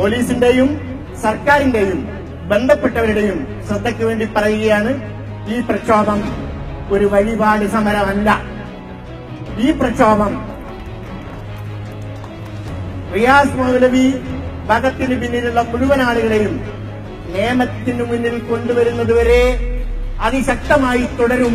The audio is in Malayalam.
പോലീസിന്റെയും സർക്കാരിന്റെയും ബന്ധപ്പെട്ടവരുടെയും ശ്രദ്ധയ്ക്ക് വേണ്ടി പറയുകയാണ് ഈ പ്രക്ഷോഭം ഒരു വഴിപാട് സമരമല്ല. ഈ പ്രക്ഷോഭം റിയാസ് മൗലവി ഭഗത്തിന് പിന്നിലുള്ള മുഴുവൻ ആളുകളെയും നിയമത്തിന് മുന്നിൽ കൊണ്ടുവരുന്നതുവരെ അതിശക്തമായി തുടരും.